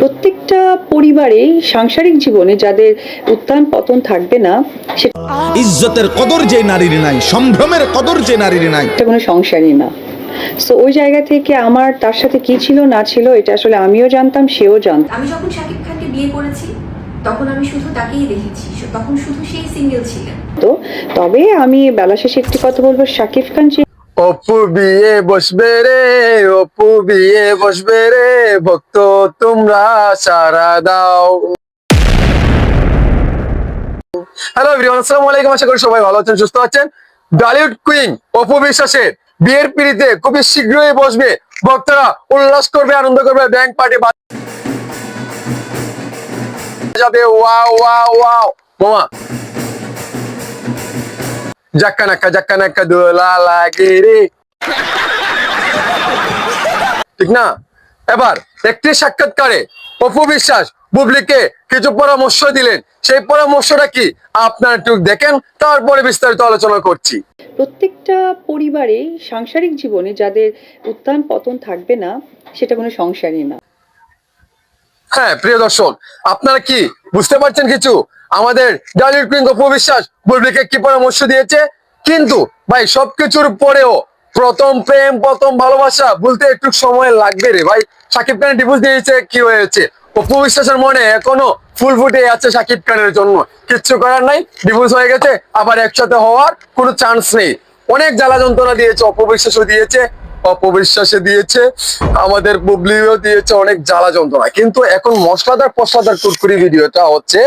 প্রত্যেকটা পরিবারে সাংসারিক জীবনে যাদের উত্থান পতন থাকবে না ইজ্জতের কদর যে নারীর নাই সম্ভ্রমের কদর যে নারীর নাই। এটা কোনো সংসারই না। সো ওই জায়গা থেকে আমার তার সাথে কি ছিল না ছিল এটা আসলে আমিও জানতাম সেও জানতাম। আমি যখন শাকিব খানকে বিয়ে করেছি তখন আমি শুধু তাকেই দেখেছি তখন শুধু সেই সিঙ্গেল ছিলেন। তো তবে আমি বেলা শেষে একটি কথা বলব শাকিব খান যে অপু বিয়ে বসবে রে, অপু বিয়ে বসবে রে, ভক্ত তোমরা সারা দাও। হ্যালো এভরিওয়ান আসসালামু আলাইকুম, আশা করি সবাই ভালো আছেন, সুস্থ আছেন। বলিউড কুইন অপু বিশ্বাসের বিয়ের পিড়িতে খুবই শীঘ্রই বসবে। ভক্তরা উল্লাস করবে, আনন্দ করবে, ব্যাংক পার্টি যাবে, ওয়াও ওয়াও ওয়াও। মামা নাক্কা জাক্কা নাক্কা দোলা লাগে রে ঠিক না? এবার একটি সাক্ষাৎকারে অপু বিশ্বাস বুবলিকে কিছু পরামর্শ দিলেন। সেই পরামর্শটা কি আপনারা একটু দেখেন, তারপরে বিস্তারিত আলোচনা করছি। প্রত্যেকটা পরিবারে সাংসারিক জীবনে যাদের উত্থান পতন থাকবে না, সেটা কোনো সংসারই না। হ্যাঁ প্রিয় দর্শক, আপনারা কি বুঝতে পারছেন কিছু? আমাদের ডালির কুইন অপু বিশ্বাস বুবলিকে কি পরামর্শ দিয়েছে, কিন্তু ভাই, সবকিছুর পরেও প্রথম প্রেম, প্রথম ভালোবাসা বলতে একটু সময় লাগবে রে ভাই। সাকিব খানের ডিভোর্স দিয়েছে, কি হয়েছে? অপু বিশ্বাসের মনে এখনও ফুল ফুটে আছে সাকিব খানের জন্য। কিচ্ছু করার নাই ডিভোর্স হয়ে গেছে, আবার একসাথে হওয়ার কোনো চান্স নেই। অনেক জ্বালা যন্ত্রণা দিয়েছে অপবিশ্বাসও দিয়েছে। অপবিশ্বাসে দিয়েছে, আমাদের বুবলিও দিয়েছে অনেক জ্বালা যন্ত্রণা। কিন্তু এখন মশলাদার পশলাদার কুরকুরি ভিডিওটা হচ্ছে,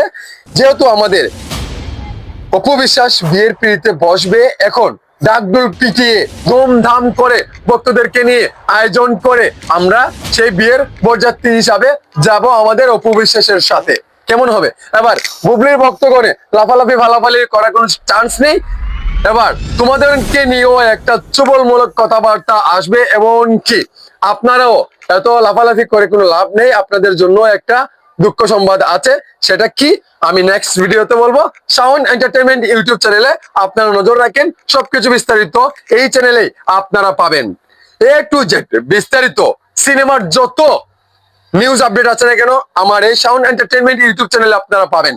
যেহেতু আমাদের অপবিশ্বাস বিয়ের পিড়িতে বসবে, এখন ডাকডুল পিটিয়ে ধুমধাম করে ভক্তদেরকে নিয়ে আয়োজন করে আমরা সেই বিয়ের বরযাত্রী হিসাবে যাব আমাদের অপবিশ্বাসের সাথে। কেমন হবে? এবার বুবলির ভক্তগণে লাফালাফি ফালাফালি করার কোনো চান্স নেই। এবার তোমাদেরকে নিয়েও একটা চুবলমূলক কথাবার্তা আসবে এবং কি? আপনারাও এত লাফালাফি করে কোনো লাভ নেই, আপনাদের জন্য একটা দুঃখ সংবাদ আছে, সেটা কি? আমি নেক্সট ভিডিওতে বলব সাউন্ড এন্টারটেনমেন্ট ইউটিউব চ্যানেলে আপনারা নজর রাখেন, সবকিছু বিস্তারিত এই চ্যানেলেই আপনারা পাবেন। এ টু জেড বিস্তারিত, সিনেমার যত নিউজ আপডেট আছে না কেন? আমার এই সাউন্ড এন্টারটেনমেন্ট ইউটিউব চ্যানেলে আপনারা পাবেন।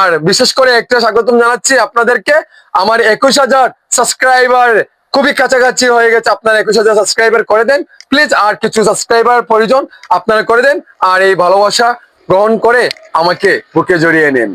আর বিশেষ করে একটা স্বাগতম জানাচ্ছি আপনাদেরকে। আমার একুশ হাজার সাবস্ক্রাইবার খুবই কাছাকাছি হয়ে গেছে। আপনারা একুশ হাজার সাবস্ক্রাইবার করে দেন। প্লিজ আর কিছু সাবস্ক্রাইবার প্রয়োজন আপনারা করে দেন। আর এই ভালোবাসা গ্রহণ করে আমাকে বুকে জড়িয়ে নেন।